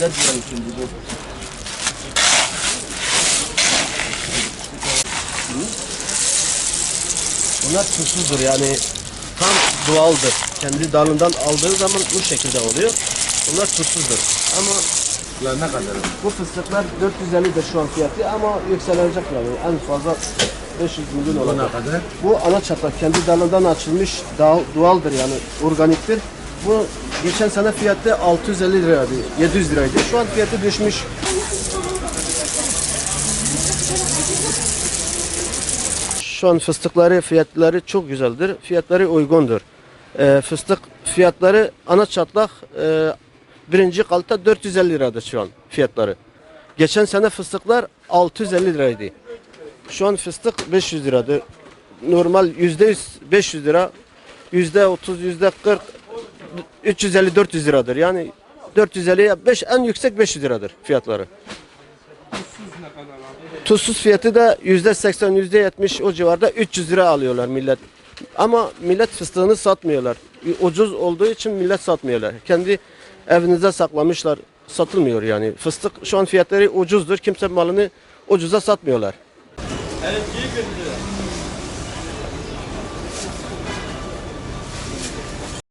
Ne diyelim şimdi bu? Bunlar tuzsuzdur yani tam doğaldır. Kendi dalından aldığı zaman bu şekilde oluyor. Bunlar tuzsuzdur. Ama Ya ne kadar? bu fıstıklar 450'dir şu an fiyatı ama yükselecek yani en fazla 500 milyon olacak. ne kadar? Bu ana çatlak kendi dalından açılmış doğal- doğaldır yani organiktir. Bu geçen sene fiyatı 650 liraydı, 700 liraydı. Şu an fiyatı düşmüş. Şu an fıstıkları fiyatları çok güzeldir. Fiyatları uygundur. Ee, fıstık fiyatları ana çatlak e, birinci kalite 450 liradır şu an fiyatları. Geçen sene fıstıklar 650 liraydı. Şu an fıstık 500 liradır. Normal %100 500 lira. %30, %40 350-400 liradır. Yani 450'ye 5 en yüksek 500 liradır fiyatları. Tuzsuz fiyatı da %80, %70 o civarda 300 lira alıyorlar millet. Ama millet fıstığını satmıyorlar. Ucuz olduğu için millet satmıyorlar. Kendi evinize saklamışlar. Satılmıyor yani. Fıstık şu an fiyatları ucuzdur. Kimse malını ucuza satmıyorlar. Evet, iyi.